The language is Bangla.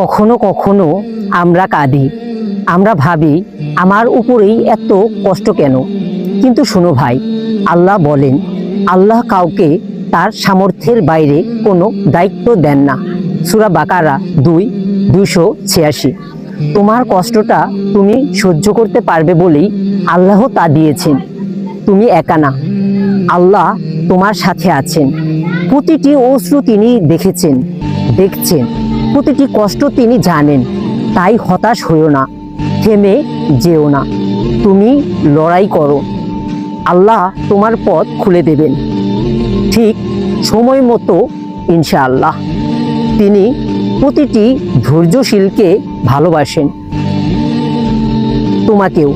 কখনো কখনো আমরা কাঁদি। আমরা ভাবি, আমার উপরেই এত কষ্ট কেন? কিন্তু শোনো ভাই, আল্লাহ বলেন, আল্লাহ কাউকে তার সামর্থ্যের বাইরে কোনো দায়িত্ব দেন না। সুরা বাকারা দুই দুশো ছিয়াশি। তোমার কষ্টটা তুমি সহ্য করতে পারবে বলেই আল্লাহ তা দিয়েছেন। তুমি একা না। আল্লাহ তোমার সাথে আছেন। প্রতিটি অশ্রু তিনি দেখেছেন, দেখছেন। প্রতিটি কষ্ট তিনি জানেন। তাই হতাশ হইও না, থেমে যেও না। তুমি লড়াই করো। আল্লাহ তোমার পথ খুলে দেবেন। ঠিক সময় মতো, ইনশাআল্লাহ। তিনি প্রতিটি ধৈর্যশীলকে ভালোবাসেন। তোমাকেও।